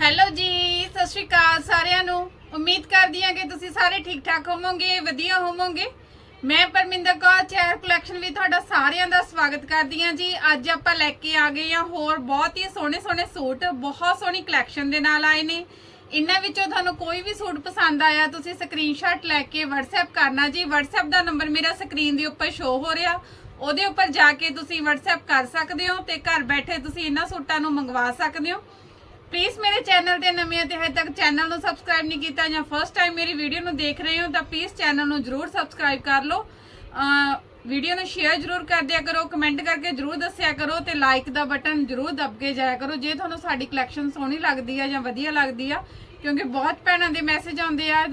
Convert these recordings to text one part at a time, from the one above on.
Hello ਜੀ, ਸਤਿ ਸ਼੍ਰੀ ਅਕਾਲ ਸਾਰਿਆਂ ਨੂੰ। ਉਮੀਦ ਕਰਦੀ ਹਾਂ ਕਿ ਤੁਸੀਂ ਸਾਰੇ ਠੀਕ ਠਾਕ ਹੋਵੋਗੇ, ਵਧੀਆ ਹੋਵੋਗੇ। ਮੈਂ ਪਰਮਿੰਦਰ ਕੌਰ ਚੈਰ ਕਲੈਕਸ਼ਨ ਵੀ ਤੁਹਾਡਾ ਸਾਰਿਆਂ ਦਾ ਸਵਾਗਤ ਕਰਦੀ ਹਾਂ ਜੀ। ਅੱਜ ਆਪਾਂ ਲੈ ਕੇ ਆ ਗਏ ਹਾਂ ਹੋਰ ਬਹੁਤ ਹੀ ਸੋਹਣੇ ਸੋਹਣੇ ਸੂਟ, ਬਹੁਤ ਸੋਹਣੀ ਕਲੈਕਸ਼ਨ ਦੇ ਨਾਲ ਆਏ ਨੇ। ਇਹਨਾਂ ਵਿੱਚੋਂ ਤੁਹਾਨੂੰ ਕੋਈ ਵੀ ਸੂਟ ਪਸੰਦ ਆਇਆ, ਤੁਸੀਂ ਸਕਰੀਨਸ਼ਾਟ ਲੈ ਕੇ WhatsApp ਕਰਨਾ ਜੀ। WhatsApp ਦਾ ਨੰਬਰ ਮੇਰਾ ਸਕਰੀਨ ਦੇ ਉੱਪਰ ਸ਼ੋ ਹੋ ਰਿਹਾ। ਉਹਦੇ ਉੱਪਰ ਜਾ ਕੇ ਤੁਸੀਂ WhatsApp ਕਰ ਸਕਦੇ ਹੋ ਤੇ ਘਰ ਬੈਠੇ ਤੁਸੀਂ ਇਹਨਾਂ ਸੂਟਾਂ ਨੂੰ ਮੰਗਵਾ ਸਕਦੇ ਹੋ। ਪਲੀਜ਼ ਮੇਰੇ ਚੈਨਲ ਤੇ ਨਵੇਂ ਅਤੇ ਹਜੇ ਤੱਕ ਚੈਨਲ ਨੂੰ ਸਬਸਕ੍ਰਾਈਬ ਨਹੀਂ ਕੀਤਾ ਜਾਂ ਫਸਟ ਟਾਈਮ ਮੇਰੀ ਵੀਡੀਓ ਨੂੰ ਦੇਖ ਰਹੇ ਹੋ ਤਾਂ ਪਲੀਜ਼ ਚੈਨਲ ਨੂੰ ਜਰੂਰ ਸਬਸਕ੍ਰਾਈਬ ਕਰ ਲਓ। ਵੀਡੀਓ ਨੂੰ ਸ਼ੇਅਰ ਜਰੂਰ ਕਰ ਦਿਆ ਕਰੋ ਕਮੈਂਟ ਕਰਕੇ ਜਰੂਰ ਦੱਸਿਆ ਕਰੋ ਤੇ ਲਾਈਕ ਦਾ ਬਟਨ ਜਰੂਰ ਦਬ ਕੇ ਜਾਇਆ ਕਰੋ। ਜੇ ਤੁਹਾਨੂੰ ਸਾਡੀ ਕਲੈਕਸ਼ਨ ਸੋਹਣੀ ਲੱਗਦੀ ਆ ਜਾਂ ਵਧੀਆ ਲੱਗਦੀ ਆ, ਕਿਉਂਕਿ ਬਹੁਤ ਭੈਣਾਂ ਦੇ ਮੈਸੇਜ ਆਉਂਦੇ ਆ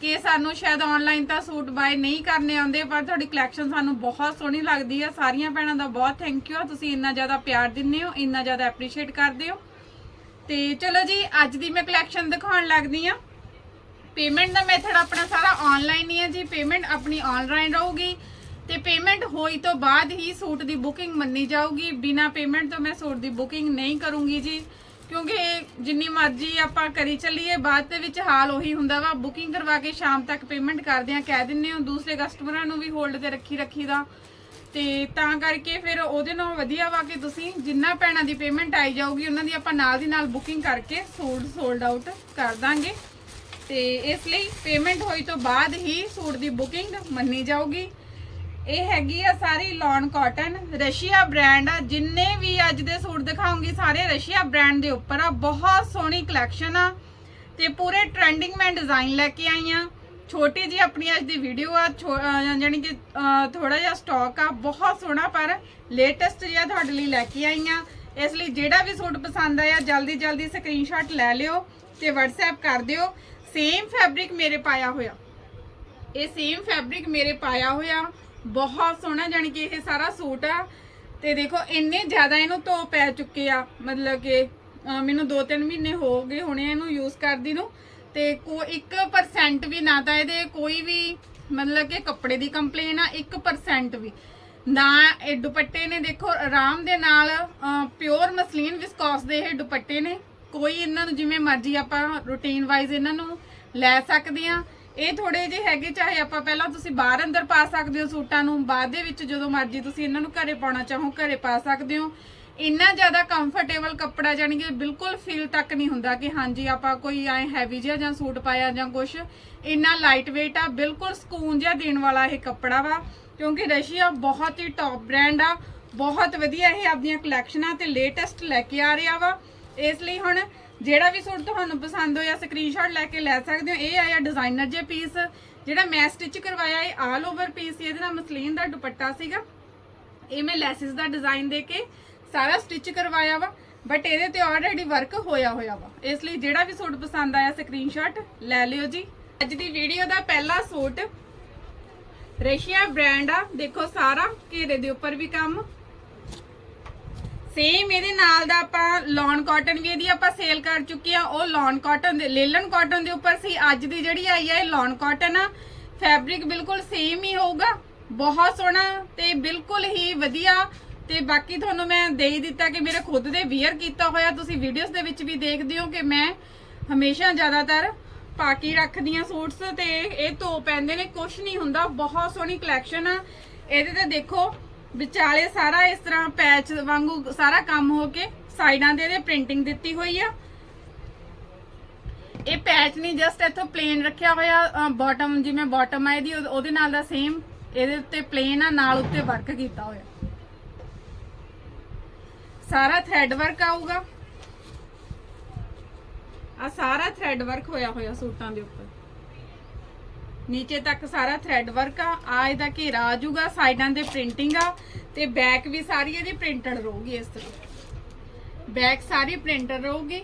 ਕਿ ਸਾਨੂੰ ਸ਼ਾਇਦ ਆਨਲਾਈਨ ਤਾਂ ਸੂਟ ਬਾਏ ਨਹੀਂ ਕਰਨੇ ਆਉਂਦੇ, ਪਰ ਤੁਹਾਡੀ ਕਲੈਕਸ਼ਨ ਸਾਨੂੰ ਬਹੁਤ ਸੋਹਣੀ ਲੱਗਦੀ ਆ। ਸਾਰੀਆਂ ਭੈਣਾਂ ਦਾ ਬਹੁਤ ਥੈਂਕ ਯੂ ਆ। ਤੁਸੀਂ ਇੰਨਾ ਜ਼ਿਆਦਾ ਪਿਆਰ ਦਿੰਦੇ ਹੋ, ਇੰਨਾ ਜ਼ਿਆਦਾ ਐਪਰੀਸ਼ੀਏਟ ਕਰਦੇ ਹੋ। ਤੇ ਚਲੋ ਜੀ, ਅੱਜ ਦੀ ਮੈਂ ਕਲੈਕਸ਼ਨ ਦਿਖਾਉਣ ਲੱਗਦੀ ਆ ਪੇਮੈਂਟ ਦਾ ਮੈਥਡ ਆਪਣਾ ਸਾਰਾ ਆਨਲਾਈਨ ਹੀ ਹੈ ਜੀ। ਪੇਮੈਂਟ ਆਪਣੀ ਆਨਲਾਈਨ ਰਹੂਗੀ ਤੇ ਪੇਮੈਂਟ ਹੋਈ ਤੋਂ ਬਾਅਦ ਹੀ ਸੂਟ ਦੀ ਬੁਕਿੰਗ ਮੰਨੀ ਜਾਊਗੀ। ਬਿਨਾ ਪੇਮੈਂਟ ਤੋਂ ਮੈਂ ਸੂਟ ਦੀ ਬੁਕਿੰਗ ਨਹੀਂ ਕਰੂੰਗੀ ਜੀ। ਕਿਉਂਕਿ ਜਿੰਨੀ ਮਰਜ਼ੀ ਆਪਾਂ ਕਰੀ ਚੱਲੀਏ, ਬਾਅਦ ਦੇ ਵਿੱਚ ਹਾਲ ਉਹੀ ਹੁੰਦਾ ਵਾ। ਬੁਕਿੰਗ ਕਰਵਾ ਕੇ ਸ਼ਾਮ ਤੱਕ ਪੇਮੈਂਟ ਕਰਦੇ ਆ ਕਹਿ ਦਿੰਨੇ ਹੋ। ਦੂਸਰੇ ਕਸਟਮਰਾਂ ਨੂੰ ਵੀ ਹੋਲਡ ਤੇ ਰੱਖੀ ਰੱਖੀ ਦਾ। ਤੇ ਤਾਂ ਕਰਕੇ ਫਿਰ ਉਹਦੇ ਨਾਲ ਵਧੀਆ ਵਾ ਕਿ ਤੁਸੀਂ ਜਿੰਨਾ ਪੈਣਾ ਦੀ ਪੇਮੈਂਟ ਆਈ ਜਾਊਗੀ, ਉਹਨਾਂ ਦੀ ਆਪਾਂ ਨਾਲ ਦੀ ਨਾਲ ਬੁਕਿੰਗ ਕਰਕੇ ਸੂਟ ਸੋਲਡ ਆਊਟ ਕਰ ਦਾਂਗੇ। ਤੇ ਇਸ ਲਈ ਪੇਮੈਂਟ ਹੋਈ ਤੋਂ ਬਾਅਦ ਹੀ ਸੂਟ ਦੀ ਬੁਕਿੰਗ ਮੰਨੀ ਜਾਊਗੀ। ਇਹ ਹੈਗੀ ਆ ਸਾਰੀ ਲੌਨ ਕਾਟਨ ਰਸ਼ੀਆ ਬ੍ਰਾਂਡ ਆ, ਜਿੰਨੇ ਵੀ ਅੱਜ ਦੇ ਸੂਟ ਦਿਖਾਉਂਗੀ, ਸਾਰੇ ਰਸ਼ੀਆ ਬ੍ਰਾਂਡ ਦੇ ਉੱਪਰ ਆ। ਬਹੁਤ ਸੋਹਣੀ ਕਲੈਕਸ਼ਨ ਆ ਤੇ ਪੂਰੇ ਟ੍ਰੈਂਡਿੰਗ ਮੈਂ ਡਿਜ਼ਾਈਨ ਲੈ ਕੇ ਆਈ ਆ। ਛੋਟੀ ਜੀ ਆਪਣੀ ਅੱਜ ਦੀ ਵੀਡੀਓ ਆ, ਛੋ- ਜਾਣੀ ਕਿ ਥੋੜਾ ਜਿਹਾ ਸਟਾਕ ਆ, ਬਹੁਤ ਸੋਹਣਾ, ਪਰ ਲੇਟੈਸਟ ਜਿਹਾ ਤੁਹਾਡੇ ਲਈ ਲੈ ਕੇ ਆਈ ਆ। ਇਸ ਲਈ ਜਿਹੜਾ ਵੀ ਸੂਟ ਪਸੰਦ ਆਇਆ, ਜਲਦੀ ਜਲਦੀ ਸਕਰੀਨਸ਼ਾਟ ਲੈ ਲਿਓ ਤੇ WhatsApp ਕਰ ਦਿਓ। ਸੇਮ ਫੈਬਰਿਕ ਮੇਰੇ ਪਾਇਆ ਹੋਇਆ। ਇਹ ਸੇਮ ਫੈਬਰਿਕ ਮੇਰੇ ਪਾਇਆ ਹੋਇਆ। ਬਹੁਤ ਸੋਹਣਾ ਜਾਣੀ ਕਿ ਇਹ ਸਾਰਾ ਸੂਟ ਆ। ਤੇ ਦੇਖੋ, ਇੰਨੇ ਜ਼ਿਆਦਾ ਇਹਨੂੰ ਧੋ ਪੈ ਚੁੱਕੇ ਆ। ਮਤਲਬ ਕਿ ਮੈਨੂੰ 2-3 ਮਹੀਨੇ ਹੋ ਗਏ ਹੋਣੇ ਇਹਨੂੰ ਯੂਜ਼ ਕਰਦੀ ਨੂੰ। ਤੇ ਕੋ 1% ਵੀ ਨਾ ਤਾਂ ਇਹਦੇ ਕੋਈ ਵੀ ਮਤਲਬ ਕਿ ਕੱਪੜੇ ਦੀ ਕੰਪਲੇਨ ਆ 1% ਵੀ। ਨਾ ਇਹ ਦੁਪੱਟੇ ਨੇ, ਦੇਖੋ, ਆਰਾਮ ਦੇ ਨਾਲ ਪਿਓਰ ਮਸਲੀਨ ਵਿਸਕੋਸ ਦੇ ਇਹ ਦੁਪੱਟੇ ਨੇ। ਕੋਈ ਇਹਨਾਂ ਨੂੰ ਜਿਵੇਂ ਮਰਜ਼ੀ ਆਪਾਂ ਰੂਟੀਨ ਵਾਈਜ਼ ਇਹਨਾਂ ਨੂੰ ਲੈ ਸਕਦੇ ਆ। ਇਹ ਥੋੜੇ ਜਿਹੇ ਹੈਗੇ, ਚਾਹੇ ਆਪਾਂ ਪਹਿਲਾਂ ਤੁਸੀਂ ਬਾਹਰ ਅੰਦਰ ਪਾ ਸਕਦੇ ਹੋ ਸੂਟਾਂ ਨੂੰ, ਬਾਅਦ ਦੇ ਵਿੱਚ ਜਦੋਂ ਮਰਜ਼ੀ ਤੁਸੀਂ ਇਹਨਾਂ ਨੂੰ ਘਰੇ ਪਾਉਣਾ ਚਾਹੋ, ਘਰੇ ਪਾ ਸਕਦੇ ਹੋ। ਇੰਨਾ ਜ਼ਿਆਦਾ ਕੰਫਰਟੇਬਲ ਕੱਪੜਾ ਜਾਣੀ ਕਿ ਬਿਲਕੁਲ ਫੀਲ ਤੱਕ ਨਹੀਂ ਹੁੰਦਾ ਕਿ ਹਾਂਜੀ ਆਪਾਂ ਕੋਈ ਐ ਹੈਵੀ ਜਿਹਾ ਜਾਂ ਸੂਟ ਪਾਇਆ ਜਾਂ ਕੁਛ, ਇੰਨਾ ਲਾਈਟ weight ਆ, ਬਿਲਕੁਲ ਸਕੂਨ ਜਿਹਾ ਦੇਣ ਵਾਲਾ ਇਹ ਕੱਪੜਾ ਵਾ, ਕਿਉਂਕਿ ਰਸ਼ੀਆ ਬਹੁਤ ਹੀ ਟੌਪ ਬ੍ਰਾਂਡ ਆ, ਬਹੁਤ ਵਧੀਆ ਇਹ ਆਪਣੀਆਂ ਕਲੈਕਸ਼ਨਾਂ ਤੇ ਲੇਟੈਸਟ ਲੈ ਕੇ ਆ ਰਿਹਾ ਵਾ। ਇਸ ਲਈ ਹੁਣ ਜਿਹੜਾ ਵੀ ਸੂਟ ਤੁਹਾਨੂੰ ਪਸੰਦ ਹੋਇਆ ਸਕਰੀਨਸ਼ਾਟ ਲੈ ਕੇ ਲੈ ਸਕਦੇ ਹੋ। ਇਹ ਆਇਆ ਡਿਜ਼ਾਈਨਰ ਜੇ ਪੀਸ ਜਿਹੜਾ ਮੈਂ ਸਟਿਚ ਕਰਵਾਇਆ, ਇਹ ਆਲ ਓਵਰ ਪੀਸ ਇਹਦੇ ਨਾਲ ਮਸਲੀਨ ਦਾ ਦੁਪੱਟਾ ਸੀਗਾ। ਇਹ ਮੈਂ ਲੈਸਿਸ ਦਾ ਡਿਜ਼ਾਈਨ ਦੇ ਕੇ ਸਾਰਾ ਸਟਿਚ ਕਰਵਾਇਆ ਵਾ ਬਟ ਇਹਦੇ ਤੇ ਆਲਰੇਡੀ ਵਰਕ ਹੋਇਆ ਹੋਇਆ ਵਾ। ਇਸ ਲਈ ਜਿਹੜਾ ਵੀ ਸੂਟ ਪਸੰਦ ਆਇਆ ਸਕਰੀਨਸ਼ਾਟ ਲੈ ਲਿਓ ਜੀ। ਅੱਜ ਦੀ ਵੀਡੀਓ ਦਾ ਪਹਿਲਾ ਸੂਟ ਰਸ਼ੀਆ ਬ੍ਰਾਂਡ ਆ। ਦੇਖੋ ਸਾਰਾ ਘੇਰੇ ਦੇ ਉੱਪਰ ਵੀ ਕੰਮ। ਸੇਮ ਇਹਦੇ ਨਾਲ ਦਾ ਆਪਾਂ ਲੌਨ ਕਾਟਨ ਵੀ ਇਹਦੀ ਆਪਾਂ ਸੇਲ ਕਰ ਚੁੱਕੇ ਆ। ਉਹ ਲੌਨ ਕਾਟਨ ਦੇ ਲੇਲਨ ਕਾਟਨ ਦੇ ਉੱਪਰ ਸੀ। ਅੱਜ ਦੀ ਜਿਹੜੀ ਆਈ ਆ, ਇਹ ਲੌਨ ਕਾਟਨ ਆ। ਫੈਬਰਿਕ ਬਿਲਕੁਲ ਸੇਮ ਹੀ ਹੋਊਗਾ। ਬਹੁਤ ਸੋਹਣਾ ਤੇ ਬਿਲਕੁਲ ਹੀ ਵਧੀਆ ਤੇ ਬਾਕੀ ਤੁਹਾਨੂੰ ਮੈਂ ਦੇ ਹੀ ਦਿੱਤਾ ਕਿ ਮੇਰੇ ਖੁਦ ਦੇ ਵੀਅਰ ਕੀਤਾ ਹੋਇਆ, ਤੁਸੀਂ ਵੀਡੀਓਜ਼ ਦੇ ਵਿੱਚ ਵੀ ਦੇਖਦੇ ਹੋ ਕਿ ਮੈਂ ਹਮੇਸ਼ਾ ਜ਼ਿਆਦਾਤਰ ਪਾ ਕੇ ਰੱਖਦੀ ਆ ਸੂਟਸ ਤੇ ਇਹ ਧੋ ਪੈਂਦੇ ਨੇ ਕੁਝ ਨਹੀਂ ਹੁੰਦਾ, ਬਹੁਤ ਸੋਹਣੀ ਕਲੈਕਸ਼ਨ ਆ। ਇਹਦੇ ਤੇ ਦੇਖੋ, ਵਿਚਾਲੇ ਸਾਰਾ ਇਸ ਤਰ੍ਹਾਂ ਪੈਚ ਵਾਂਗੂ ਸਾਰਾ ਕੰਮ ਹੋ ਕੇ ਸਾਈਡਾਂ ਤੇ ਇਹਦੇ ਪ੍ਰਿੰਟਿੰਗ ਦਿੱਤੀ ਹੋਈ ਆ। ਇਹ ਪੈਚ ਨਹੀਂ ਜਸਟ ਇੱਥੋਂ ਪਲੇਨ ਰੱਖਿਆ ਹੋਇਆ ਬਾਟਮ ਜਿਵੇਂ ਬਾਟਮ ਆ, ਇਹਦੀ, ਉਹਦੇ ਨਾਲ ਦਾ ਸੇਮ ਇਹਦੇ ਉੱਤੇ ਪਲੇਨ ਆ, ਨਾਲ ਉੱਤੇ ਵਰਕ ਕੀਤਾ ਹੋਇਆ। ਸਾਰਾ ਥ੍ਰੈਡ ਵਰਕ ਆਊਗਾ। ਆ ਸਾਰਾ ਥ੍ਰੈਡ ਵਰਕ ਹੋਇਆ ਹੋਇਆ ਸੂਟਾਂ ਦੇ ਉੱਪਰ। ਨੀਚੇ ਤੱਕ ਸਾਰਾ ਥ੍ਰੈਡ ਵਰਕ ਆ। ਆ ਇਹਦਾ ਘੇਰਾ ਆ ਜਾਊਗਾ, ਸਾਈਡਾਂ ਤੇ ਪ੍ਰਿੰਟਿੰਗ ਆ ਤੇ ਬੈਕ ਵੀ ਸਾਰੀ ਇਹਦੀ ਪ੍ਰਿੰਟਡ ਰਹੂਗੀ ਇਸ ਤਰ੍ਹਾਂ। ਬੈਕ ਸਾਰੀ ਪ੍ਰਿੰਟਡ ਰਹੂਗੀ।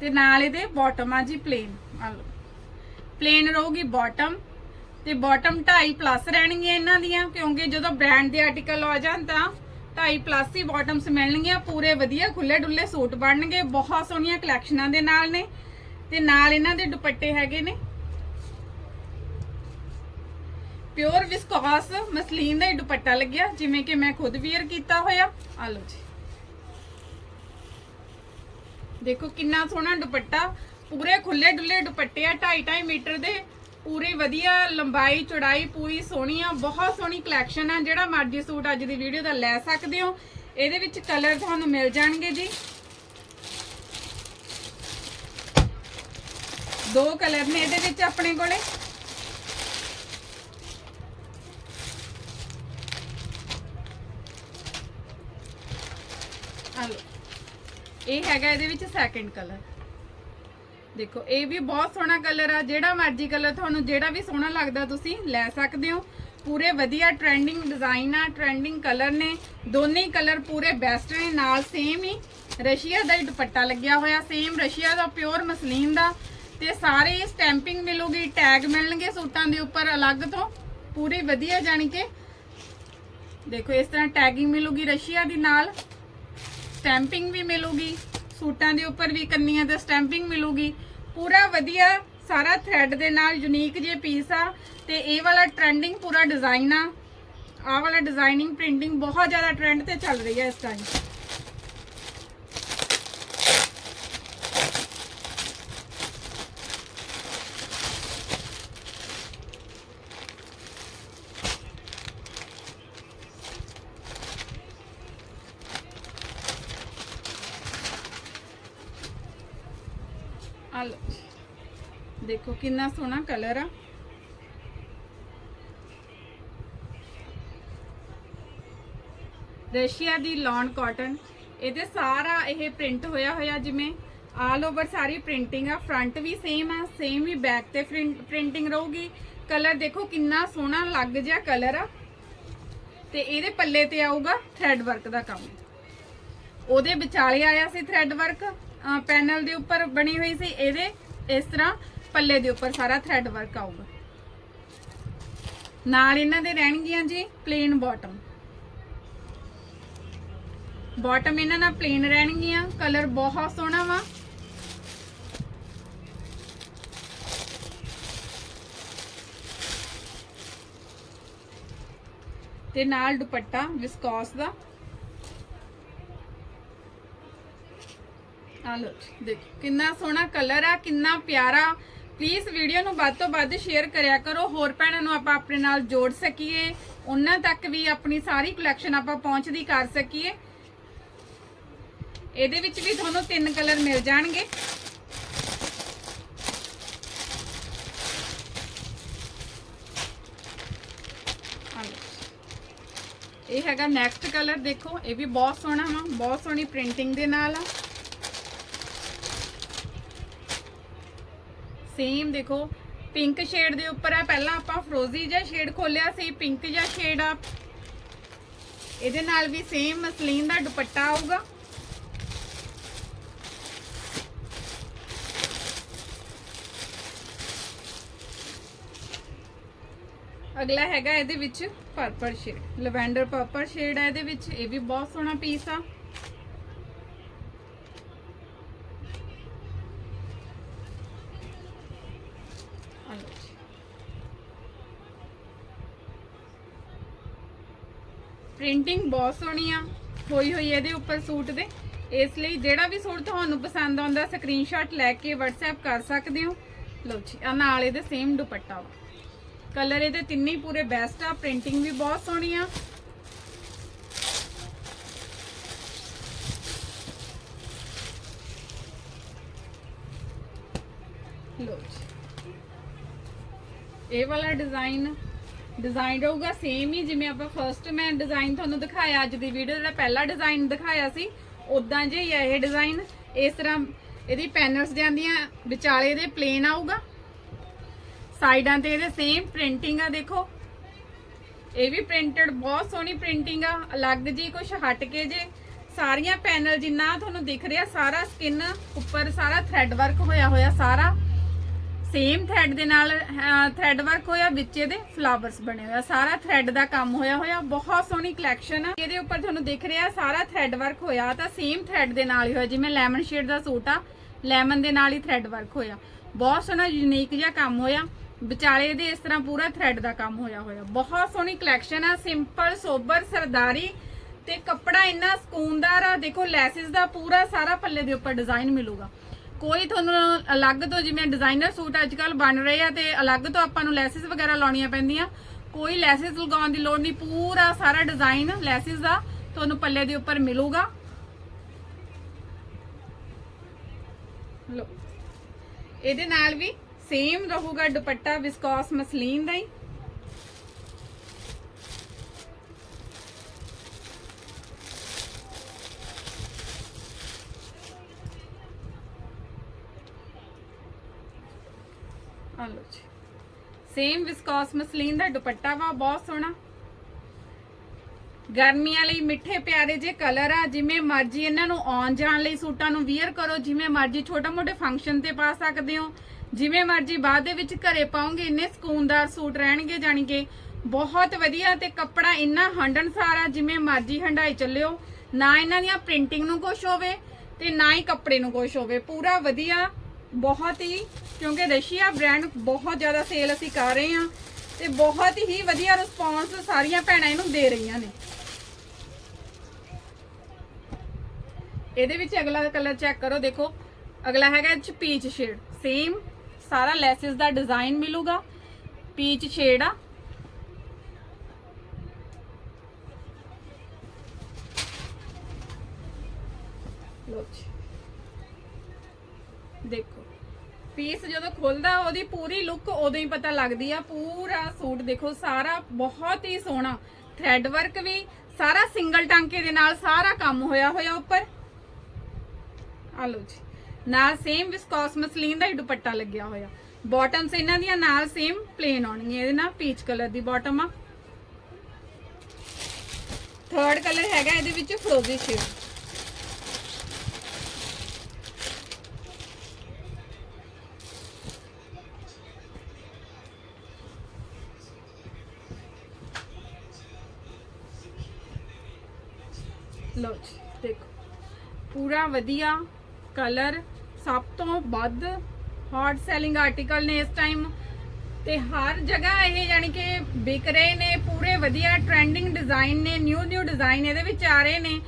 ਤੇ ਨਾਲ ਇਹਦੇ ਬਾਟਮ ਆ ਜੀ ਪਲੇਨ ਆ ਪਲੇਨ ਰਹੂਗੀ ਬਾਟਮ ਤੇ ਬਾਟਮ 2.5 ਪਲੱਸ ਰਹਿਣਗੀਆਂ ਇਹਨਾਂ ਦੀਆਂ, ਕਿਉਂਕਿ ਜਦੋਂ ਬ੍ਰਾਂਡ ਦੇ ਆਰਟੀਕਲ ਆ ਜਾਣ ਤਾਂ 2.5 ਪਲੱਸ ਹੀ ਬਾਟਮਸ ਮਿਲਣਗੀਆਂ, ਪੂਰੇ ਵਧੀਆ ਖੁੱਲੇ ਡੁੱਲੇ ਸੂਟ ਬਣਨਗੇ, ਬਹੁਤ ਸੋਹਣੀਆਂ ਕਲੈਕਸ਼ਨਾਂ ਦੇ ਨਾਲ ਨੇ, ਤੇ ਨਾਲ ਇਹਨਾਂ ਦੇ ਦੁਪੱਟੇ ਹੈਗੇ ਨੇ। ਪਿਓਰ ਵਿਸਕੋਸ ਮਸਲੀਨ ਦਾ ਹੀ ਦੁਪੱਟਾ ਲੱਗਿਆ, ਜਿਵੇਂ ਕਿ ਮੈਂ ਖੁਦ ਵੀਅਰ ਕੀਤਾ ਹੋਇਆ। ਆ ਲਓ ਜੀ। ਦੇਖੋ ਕਿੰਨਾ ਸੋਹਣਾ ਦੁਪੱਟਾ, ਪੂਰੇ ਖੁੱਲੇ ਡੁੱਲੇ ਦੁਪੱਟੇ ਆ 2.5 ਮੀਟਰ ਦੇ। ਪੂਰੀ ਵਧੀਆ ਲੰਬਾਈ, ਚੌੜਾਈ, ਪੂਰੀ ਸੋਹਣੀ ਆ, ਬਹੁਤ ਸੋਹਣੀ ਕਲੈਕਸ਼ਨ ਆ, ਜਿਹੜਾ ਮਰਜ਼ੀ ਸੂਟ ਅੱਜ ਦੀ ਵੀਡੀਓ ਦਾ ਲੈ ਸਕਦੇ ਹੋ। ਇਹਦੇ ਵਿੱਚ ਕਲਰ ਤੁਹਾਨੂੰ ਮਿਲ ਜਾਣਗੇ ਜੀ। ਦੋ ਕਲਰ ਨੇ ਇਹਦੇ ਵਿੱਚ ਆਪਣੇ ਕੋਲੇ। ਇਹ ਹੈਗਾ ਇਹਦੇ ਵਿੱਚ ਸੈਕੰਡ ਕਲਰ ਦੇਖੋ, ਇਹ ਵੀ ਬਹੁਤ ਸੋਹਣਾ ਕਲਰ ਆ, ਜਿਹੜਾ ਮਰਜ਼ੀ ਕਲਰ ਤੁਹਾਨੂੰ ਜਿਹੜਾ ਵੀ ਸੋਹਣਾ ਲੱਗਦਾ ਤੁਸੀਂ ਲੈ ਸਕਦੇ ਹੋ। ਪੂਰੇ ਵਧੀਆ ਟ੍ਰੈਂਡਿੰਗ ਡਿਜ਼ਾਈਨ ਆ ਟ੍ਰੈਂਡਿੰਗ ਕਲਰ ਨੇ। ਦੋਨੇ ਹੀ ਕਲਰ ਪੂਰੇ ਬੈਸਟ ਨੇ, ਨਾਲ ਸੇਮ ਹੀ ਰਸ਼ੀਆ ਦਾ ਹੀ ਦੁਪੱਟਾ ਲੱਗਿਆ ਹੋਇਆ ਸੇਮ ਰਸ਼ੀਆ ਦਾ ਪਿਓਰ ਮਸਲੀਨ ਦਾ। ਤੇ ਸਾਰੇ ਸਟੈਂਪਿੰਗ ਮਿਲੂਗੀ ਟੈਗ ਮਿਲਣਗੇ ਸੂਟਾਂ ਦੇ ਉੱਪਰ ਅਲੱਗ ਤੋਂ, ਪੂਰੀ ਵਧੀਆ ਜਾਣੀ ਕਿ ਦੇਖੋ, ਇਸ ਤਰ੍ਹਾਂ ਟੈਗਿੰਗ ਮਿਲੂਗੀ ਰਸ਼ੀਆ ਦੀ ਨਾਲ। ਸਟੈਂਪਿੰਗ ਵੀ ਮਿਲੂਗੀ, ਸੂਟਾਂ ਦੇ ਉੱਪਰ ਵੀ ਕੰਨੀਆਂ ਤੇ ਸਟੈਂਪਿੰਗ ਮਿਲੂਗੀ। ਪੂਰਾ ਵਧੀਆ ਸਾਰਾ ਥ੍ਰੈਡ ਦੇ ਨਾਲ ਯੂਨੀਕ ਜੇ ਪੀਸ ਆ ਤੇ ਇਹ ਵਾਲਾ ਟ੍ਰੈਂਡਿੰਗ ਪੂਰਾ ਡਿਜ਼ਾਈਨ ਆ। ਆਹ ਵਾਲਾ ਡਿਜ਼ਾਈਨਿੰਗ ਪ੍ਰਿੰਟਿੰਗ ਬਹੁਤ ਜ਼ਿਆਦਾ ਟ੍ਰੈਂਡ ਤੇ ਚੱਲ ਰਹੀ ਹੈ ਇਸ ਟਾਈਮ ਆ ਦੇਖੋ ਕਿੰਨਾ ਸੋਹਣਾ ਕਲਰ ਆ। ਰਸ਼ੀਆ ਦੀ ਲੌਨ ਕਾਟਨ। ਇਹਦੇ ਸਾਰਾ ਇਹ ਪ੍ਰਿੰਟ ਹੋਇਆ ਹੋਇਆ ਜਿਵੇਂ ਆਲ ਓਵਰ ਸਾਰੀ ਪ੍ਰਿੰਟਿੰਗ ਆ। ਫਰੰਟ ਵੀ ਸੇਮ ਆ ਸੇਮ ਹੀ ਬੈਕ ਤੇ ਪ੍ਰਿੰਟਿੰਗ ਰਹੂਗੀ। ਕਲਰ ਦੇਖੋ ਕਿੰਨਾ ਸੋਹਣਾ ਲੱਗ ਜਿਹਾ ਕਲਰ ਆ। ਤੇ ਇਹਦੇ ਪੱਲੇ ਤੇ ਆਊਗਾ ਥ੍ਰੈਡ ਵਰਕ ਦਾ ਕੰਮ। ਉਹਦੇ ਵਿਚਾਲੇ ਆਇਆ ਸੀ ਥ੍ਰੈਡ ਵਰਕ ਪੈਨਲ ਦੇ ਉੱਪਰ ਬਣੀ ਹੋਈ ਸੀ, ਇਹਦੇ, ਇਸ ਤਰ੍ਹਾਂ ਪੱਲੇ ਦੇ ਉੱਪਰ ਸਾਰਾ ਥ੍ਰੈਡ ਵਰਕ ਆਊਗਾ। ਨਾਲ ਇਹਨਾਂ ਦੇ ਰਹਿਣਗੀਆਂ ਜੀ ਪਲੇਨ ਬਾਟਮ ਬਾਟਮ ਇਹਨਾਂ ਨਾਲ ਪਲੇਨ ਰਹਿਣਗੀਆਂ ਕਲਰ ਬਹੁਤ ਸੋਹਣਾ ਵਾ। ਤੇ ਨਾਲ ਦੁਪੱਟਾ ਵਿਸਕੋਸ ਦਾ। ਆ ਲੋ ਦੇਖੋ, ਕਿੰਨਾ ਸੋਹਣਾ ਕਲਰ ਆ, ਕਿੰਨਾ ਪਿਆਰਾ। ਪਲੀਜ਼ ਵੀਡੀਓ ਨੂੰ ਵੱਧ ਤੋਂ ਵੱਧ ਸ਼ੇਅਰ ਕਰਿਆ ਕਰੋ। ਹੋਰ ਭੈਣਾਂ ਨੂੰ ਆਪਾਂ ਆਪਣੇ ਨਾਲ ਜੋੜ ਸਕੀਏ। ਉਹਨਾਂ ਤੱਕ ਵੀ ਆਪਣੀ ਸਾਰੀ ਕਲੈਕਸ਼ਨ ਆਪਾਂ ਪਹੁੰਚਦੀ ਕਰ ਸਕੀਏ। ਇਹਦੇ ਵਿੱਚ ਵੀ ਤੁਹਾਨੂੰ ਤਿੰਨ ਕਲਰ ਮਿਲ ਜਾਣਗੇ। ਇਹ ਹੈਗਾ ਨੈਕਸਟ ਕਲਰ ਦੇਖੋ, ਇਹ ਵੀ ਬਹੁਤ ਸੋਹਣਾ ਵਾ, ਬਹੁਤ ਸੋਹਣੀ ਪ੍ਰਿੰਟਿੰਗ ਦੇ ਨਾਲ ਆ। ਸੇਮ ਦੇਖੋ ਪਿੰਕ ਸ਼ੇਡ ਦੇ ਉੱਪਰ ਆ ਪਹਿਲਾਂ ਆਪਾਂ ਫਰੋਜ਼ੀ ਜਿਹਾ ਸ਼ੇਡ ਖੋਲਿਆ ਸੀ ਪਿੰਕ ਜਿਹਾ ਸ਼ੇਡ ਆ। ਇਹਦੇ ਨਾਲ ਵੀ ਸੇਮ ਮਸਲੀਨ ਦਾ ਦੁਪੱਟਾ ਆਊਗਾ। ਅਗਲਾ ਹੈਗਾ ਇਹਦੇ ਵਿੱਚ purple shade lavender purple shade ਹੈ ਇਹਦੇ ਵਿੱਚ, ਇਹ ਵੀ ਬਹੁਤ ਸੋਹਣਾ ਪੀਸ ਆ ਲਓ ਜੀ। ਪ੍ਰਿੰਟਿੰਗ ਬਹੁਤ ਸੋਹਣੀ ਆ। ਹੋਈ ਹੋਈ ਇਹਦੇ ਉੱਪਰ ਸੂਟ ਦੇ। ਇਸ ਲਈ ਜਿਹੜਾ ਵੀ ਸੂਟ ਤੁਹਾਨੂੰ ਪਸੰਦ ਆਉਂਦਾ ਸਕਰੀਨਸ਼ਾਟ ਲੈ ਕੇ WhatsApp ਕਰ ਸਕਦੇ ਹੋ। ਲਓ ਜੀ, ਆ ਨਾਲ ਇਹਦੇ ਸੇਮ ਦੁਪੱਟਾ ਵਾ। ਕਲਰ ਇਹਦੇ ਤਿੰਨੇ ਹੀ ਪੂਰੇ ਬੈਸਟ ਆ, ਪ੍ਰਿੰਟਿੰਗ ਵੀ ਬਹੁਤ ਸੋਹਣੀ ਆ। ਲੋ ਜੀ। ਇਹ ਵਾਲਾ ਡਿਜ਼ਾਈਨ ਡਿਜ਼ਾਈਨ ਰਹੂਗਾ ਸੇਮ ਹੀ ਜਿਵੇਂ ਆਪਾਂ ਫਰਸਟ ਮੈਂ ਡਿਜ਼ਾਈਨ ਤੁਹਾਨੂੰ ਦਿਖਾਇਆ, ਅੱਜ ਦੀ ਵੀਡੀਓ ਦਾ ਪਹਿਲਾ ਡਿਜ਼ਾਈਨ ਦਿਖਾਇਆ ਸੀ ਉਦਾਂ ਜੇ ਹੀ ਆ ਇਹ ਡਿਜ਼ਾਈਨ ਇਸ ਤਰ੍ਹਾਂ ਇਹਦੀ ਪੈਨਲਸ ਜਾਂਦੀਆਂ, ਵਿਚਾਲੇ ਦੇ ਪਲੇਨ ਆਊਗਾ। ਸਾਈਡਾਂ ਤੇ ਇਹਦੇ ਸੇਮ ਪ੍ਰਿੰਟਿੰਗ ਆ, ਦੇਖੋ। ਇਹ ਵੀ ਪ੍ਰਿੰਟਡ ਬਹੁਤ ਸੋਹਣੀ ਪ੍ਰਿੰਟਿੰਗ ਆ, ਅਲੱਗ ਜੀ ਕੁਝ ਹਟ ਕੇ ਜੇ। ਸਾਰੀਆਂ ਪੈਨਲ ਜਿੰਨਾ ਤੁਹਾਨੂੰ ਦਿਖ ਰਿਹਾ, ਸਾਰਾ ਸਕਿਨ ਉੱਪਰ ਸਾਰਾ ਥ੍ਰੈਡ ਵਰਕ ਹੋਇਆ ਹੋਇਆ, ਸਾਰਾ। ਸੇਮ ਥ੍ਰੈਡ ਦੇ ਨਾਲ ਥ੍ਰੈਡ ਵਰਕ ਹੋਇਆ, ਵਿੱਚ ਇਹਦੇ ਫਲਾਵਰਸ ਬਣੇ ਹੋਇਆ ਸਾਰਾ ਥ੍ਰੈਡ ਦਾ ਕੰਮ ਹੋਇਆ ਹੋਇਆ, ਬਹੁਤ ਸੋਹਣੀ ਕਲੈਕਸ਼ਨ ਆ। ਇਹਦੇ ਉੱਪਰ ਤੁਹਾਨੂੰ ਦਿਖ ਰਿਹਾ, ਸਾਰਾ ਥ੍ਰੈਡ ਵਰਕ ਹੋਇਆ ਤਾਂ ਸੇਮ ਥ੍ਰੈਡ ਦੇ ਨਾਲ ਹੀ ਹੋਇਆ, ਜਿਵੇਂ ਲੈਮਨ ਸ਼ੇਡ ਦਾ ਸੂਟ ਆ ਲੈਮਨ ਦੇ ਨਾਲ ਹੀ ਥ੍ਰੈਡ ਵਰਕ ਹੋਇਆ। ਬਹੁਤ ਸੋਹਣਾ ਯੂਨੀਕ ਜਿਹਾ ਕੰਮ ਹੋਇਆ। ਵਿਚਾਲੇ ਦੇ ਇਸ ਤਰ੍ਹਾਂ ਪੂਰਾ ਥ੍ਰੈਡ ਦਾ ਕੰਮ ਹੋਇਆ ਹੋਇਆ। ਬਹੁਤ ਸੋਹਣੀ ਕਲੈਕਸ਼ਨ ਆ ਸਿੰਪਲ ਸੋਬਰ ਸਰਦਾਰੀ। ਤੇ ਕੱਪੜਾ ਇੰਨਾ ਸਕੂਨਦਾਰ ਆ, ਦੇਖੋ, ਲੈਸਿਸ ਦਾ ਪੂਰਾ ਸਾਰਾ ਪੱਲੇ ਦੇ ਉੱਪਰ ਡਿਜ਼ਾਈਨ ਮਿਲੂਗਾ। ਕੋਈ ਤੁਹਾਨੂੰ ਅਲੱਗ ਤੋਂ ਜਿਵੇਂ ਡਿਜ਼ਾਈਨਰ ਸੂਟ ਅੱਜ ਕੱਲ ਬਣ ਰਹੇ ਆ ਤੇ ਅਲੱਗ ਤੋਂ ਆਪਾਂ ਨੂੰ ਲੈਸਿਸ ਵਗੈਰਾ ਲਾਉਣੀਆਂ ਪੈਂਦੀਆਂ। ਕੋਈ ਲੈਸਿਸ ਲਗਾਉਣ ਦੀ ਲੋੜ ਨਹੀਂ, ਪੂਰਾ ਸਾਰਾ ਡਿਜ਼ਾਈਨ ਲੈਸਿਸ ਦਾ ਤੁਹਾਨੂੰ ਪੱਲੇ ਦੇ ਉੱਪਰ ਮਿਲੂਗਾ। ਲੋ ਇਹਦੇ ਨਾਲ ਵੀ ਸੇਮ ਰਹੂਗਾ ਦੁਪੱਟਾ ਵਿਸਕੋਸ ਮਸਲੀਨ ਦਾ ਹੀ। ਆ ਲੋ ਜੀ। ਸੇਮ ਵਿਸਕੋਸ ਮਸਲੀਨ ਦਾ ਦੁਪੱਟਾ ਵਾ, ਬਹੁਤ ਸੋਹਣਾ। ਗਰਮੀਆਂ ਲਈ ਮਿੱਠੇ ਪਿਆਰੇ ਜੇ ਕਲਰ ਆ, ਜਿਵੇਂ ਮਰਜ਼ੀ ਇਹਨਾਂ ਨੂੰ ਆਉਣ ਜਾਣ ਲਈ ਸੂਟਾਂ ਨੂੰ ਵੀਅਰ ਕਰੋ, ਜਿਵੇਂ ਮਰਜ਼ੀ ਛੋਟਾ ਮੋਟੇ ਫੰਕਸ਼ਨ ਤੇ ਪਾ ਸਕਦੇ ਹੋ। ਜਿਵੇਂ ਮਰਜ਼ੀ ਬਾਅਦ ਦੇ ਵਿੱਚ ਘਰੇ ਪਾਉਂਗੇ ਇੰਨੇ ਸਕੂਨਦਾਰ ਸੂਟ ਰਹਿਣਗੇ ਜਾਣੀ ਕਿ। ਬਹੁਤ ਵਧੀਆ ਤੇ ਕੱਪੜਾ ਇੰਨਾ ਹੰਡਣਸਾਰ ਆ, ਜਿਵੇਂ ਮਰਜ਼ੀ ਹੰਡਾਈ ਚੱਲਿਓ। ਨਾ ਇਹਨਾਂ ਦੀਆਂ ਪ੍ਰਿੰਟਿੰਗ ਨੂੰ ਕੁਝ ਹੋਵੇ ਤੇ ਨਾ ਹੀ ਕੱਪੜੇ ਨੂੰ ਕੁਝ ਹੋਵੇ। ਪੂਰਾ ਵਧੀਆ, ਬਹੁਤ ਹੀ ਕਿਉਂਕਿ ਰਸ਼ੀਆ ਬ੍ਰਾਂਡ ਬਹੁਤ ਜ਼ਿਆਦਾ ਸੇਲ ਅਸੀਂ ਕਰ ਰਹੇ ਹਾਂ ਤੇ ਬਹੁਤ ਹੀ ਵਧੀਆ ਰਿਸਪੌਂਸ ਸਾਰੀਆਂ ਭੈਣਾਂ ਇਹਨੂੰ ਦੇ ਰਹੀਆਂ ਨੇ। ਇਹਦੇ ਵਿੱਚ ਅਗਲਾ ਕਲਰ ਚੈੱਕ ਕਰੋ, ਦੇਖੋ। ਅਗਲਾ ਹੈਗਾ ਇਹ ਚ ਪੀਚ ਸ਼ੇਡ ਸੇਮ ਸਾਰਾ ਲੈਸਿਸ ਦਾ ਡਿਜ਼ਾਈਨ ਮਿਲੂਗਾ। ਪੀਚ ਸ਼ੇਡ ਆ। ਲੋ ਜੀ। ਦੇਖੋ। ਪੀਸ ਜਦੋਂ ਖੁੱਲਦਾ, ਉਹਦੀ ਪੂਰੀ ਲੁੱਕ ਉਦੋਂ ਹੀ ਪਤਾ ਲੱਗਦੀ ਆ। ਪੂਰਾ ਸੂਟ ਦੇਖੋ, ਸਾਰਾ ਬਹੁਤ ਹੀ ਸੋਹਣਾ। ਥ੍ਰੈਡ ਵਰਕ ਵੀ, ਸਾਰਾ ਸਿੰਗਲ ਟਾਂਕੇ ਦੇ ਨਾਲ ਸਾਰਾ ਕੰਮ ਹੋਇਆ ਹੋਇਆ ਉੱਪਰ। ਆ ਲਓ ਜੀ। ਨਾਲ ਸੇਮ ਵਿਸਕੋਸ ਮਸਲੀਨ ਦਾ ਹੀ ਦੁਪੱਟਾ ਲੱਗਿਆ ਹੋਇਆ। ਬਾਟਮਸ ਇਹਨਾਂ ਦੀਆਂ ਨਾਲ ਸੇਮ ਪਲੇਨ ਆਉਣਗੀਆਂ, ਇਹਦੇ ਨਾਲ ਪੀਚ ਕਲਰ ਦੀ ਬਾਟਮ ਆ। ਥਰਡ ਕਲਰ ਹੈਗਾ ਇਹਦੇ ਵਿੱਚ ਫਰੋਜ਼ੀ ਸ਼ੇਡ ਲਓ ਜੀ ਦੇਖੋ ਪੂਰਾ ਵਧੀਆ ਕਲਰ ਸਭ ਤੋਂ ਵੱਧ ਹੌਟ ਸੈਲਿੰਗ ਆਰਟੀਕਲ ਨੇ ਇਸ ਟਾਈਮ ਤੇ ਹਰ ਜਗ੍ਹਾ ਇਹ ਯਾਨੀ ਕਿ ਵਿਕ ਰਹੇ ਨੇ, ਪੂਰੇ ਵਧੀਆ ਟ੍ਰੈਂਡਿੰਗ ਡਿਜ਼ਾਈਨ ਨੇ ਨਿਊ ਨਿਊ ਡਿਜ਼ਾਈਨ ਇਹਦੇ ਵਿੱਚ ਆ ਰਹੇ ਨੇ।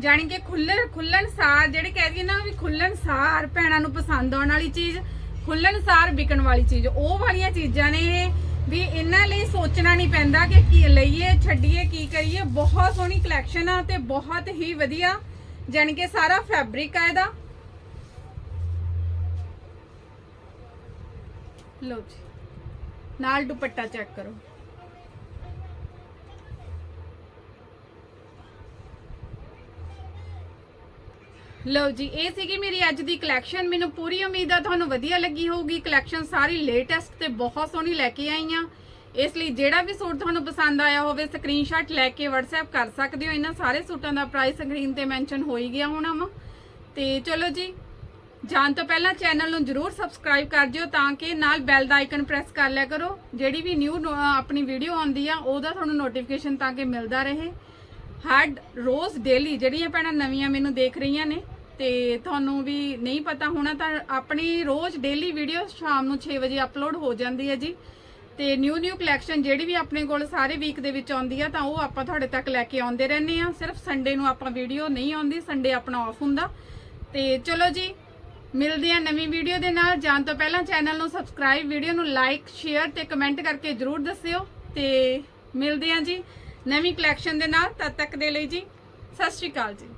ਜਾਨੀ ਕਿ ਖੁੱਲਣ ਖੁੱਲਣ ਸਾਰ, ਜਿਹੜੇ ਕਹਿ ਦਈਏ ਨਾ ਵੀ ਖੁੱਲਣ ਸਾਰ ਭੈਣਾਂ ਨੂੰ ਪਸੰਦ ਆਉਣ ਵਾਲੀ ਚੀਜ਼ ਖੁੱਲਣ ਸਾਰ ਵਿਕਣ ਵਾਲੀ ਚੀਜ਼, ਉਹ ਵਾਲੀਆਂ ਚੀਜ਼ਾਂ ਨੇ ਇਹ, ਵੀ ਇਹਨਾਂ ਲਈ ਸੋਚਣਾ ਨਹੀਂ ਪੈਂਦਾ ਕਿ ਕੀ ਲਈਏ, ਛੱਡੀਏ, ਕੀ ਕਰੀਏ। ਬਹੁਤ ਸੋਹਣੀ ਕਲੈਕਸ਼ਨ ਆ ਤੇ ਬਹੁਤ ਹੀ ਵਧੀਆ ਜਾਣੀ ਕਿ ਸਾਰਾ ਫੈਬਰਿਕ ਆ ਇਹਦਾ। ਲਓ ਜੀ, ਨਾਲ ਦੁਪੱਟਾ ਚੈੱਕ ਕਰੋ। ਲਓ ਜੀ, ਇਹ ਸੀਗੀ ਮੇਰੀ ਅੱਜ ਦੀ ਕਲੈਕਸ਼ਨ ਮੈਨੂੰ ਪੂਰੀ ਉਮੀਦ ਆ, ਤੁਹਾਨੂੰ ਵਧੀਆ ਲੱਗੀ ਹੋਊਗੀ। ਕਲੈਕਸ਼ਨ ਸਾਰੀ ਲੇਟੈਸਟ ਤੇ ਬਹੁਤ ਸੋਹਣੀ ਲੈ ਕੇ ਆਈ ਆ। ਇਸ ਲਈ ਜਿਹੜਾ ਵੀ ਸੂਟ ਤੁਹਾਨੂੰ ਪਸੰਦ ਆਇਆ ਹੋਵੇ ਸਕਰੀਨਸ਼ਾਟ ਲੈ ਕੇ WhatsApp ਕਰ ਸਕਦੇ ਹੋ। ਇਹਨਾਂ ਸਾਰੇ ਸੂਟਾਂ ਦਾ ਪ੍ਰਾਈਸ ਸਕਰੀਨ ਤੇ ਮੈਂਸ਼ਨ ਹੋ ਹੀ ਗਿਆ ਹੋਣਾ ਵਾ। ਤੇ ਚਲੋ ਜੀ, ਜਾਣ ਤੋਂ ਪਹਿਲਾਂ ਚੈਨਲ ਨੂੰ ਜਰੂਰ ਸਬਸਕ੍ਰਾਈਬ ਕਰ ਦਿਓ ਤਾਂ ਕਿ ਨਾਲ ਬੈਲ ਦਾ ਆਈਕਨ ਪ੍ਰੈਸ ਕਰ ਲਿਆ ਕਰੋ। ਜਿਹੜੀ ਵੀ ਨਿਊ ਆਪਣੀ ਵੀਡੀਓ ਆਉਂਦੀ ਆ, ਉਹਦਾ ਤੁਹਾਨੂੰ ਨੋਟੀਫਿਕੇਸ਼ਨ ਤਾਂ ਕਿ ਮਿਲਦਾ ਰਹੇ। ਹਰ ਰੋਜ਼ ਡੇਲੀ ਜਿਹੜੀਆਂ ਭੈਣਾਂ ਨਵੀਆਂ ਮੈਨੂੰ ਦੇਖ ਰਹੀਆਂ ਨੇ, ਤੇ ਤੁਹਾਨੂੰ ਵੀ ਨਹੀਂ ਪਤਾ ਹੋਣਾ ਤਾਂ ਆਪਣੀ ਰੋਜ਼ ਡੇਲੀ ਵੀਡੀਓ ਸ਼ਾਮ ਨੂੰ 6 ਵਜੇ ਅਪਲੋਡ ਹੋ ਜਾਂਦੀ ਹੈ ਜੀ। ਤੇ ਨਿਊ ਨਿਊ ਕਲੈਕਸ਼ਨ ਜਿਹੜੀ ਵੀ ਆਪਣੇ ਕੋਲ ਸਾਰੇ ਵੀਕ ਦੇ ਵਿੱਚ ਆਉਂਦੀ ਆ, ਤਾਂ ਉਹ ਆਪਾਂ ਤੁਹਾਡੇ ਤੱਕ ਲੈ ਕੇ ਆਉਂਦੇ ਰਹਿੰਦੇ ਆ। ਸਿਰਫ ਸੰਡੇ ਨੂੰ ਆਪਾਂ ਵੀਡੀਓ ਨਹੀਂ ਆਉਂਦੀ ਸੰਡੇ ਆਪਣਾ ਆਫ ਹੁੰਦਾ। ਤੇ ਚਲੋ ਜੀ, ਮਿਲਦੇ ਆ ਨਵੀਂ ਵੀਡੀਓ ਦੇ ਨਾਲ। ਜਾਣ ਤੋਂ ਪਹਿਲਾਂ ਚੈਨਲ ਨੂੰ ਸਬਸਕ੍ਰਾਈਬ ਵੀਡੀਓ ਨੂੰ ਲਾਈਕ ਸ਼ੇਅਰ ਤੇ ਕਮੈਂਟ ਕਰਕੇ ਜਰੂਰ ਦੱਸਿਓ। ਤੇ ਮਿਲਦੇ ਆ ਜੀ ਨਵੀਂ ਕਲੈਕਸ਼ਨ ਦੇ ਨਾਲ। ਤਦ ਤੱਕ ਦੇ ਲਈ ਜੀ, ਸਤਿ ਸ਼੍ਰੀ ਅਕਾਲ ਜੀ।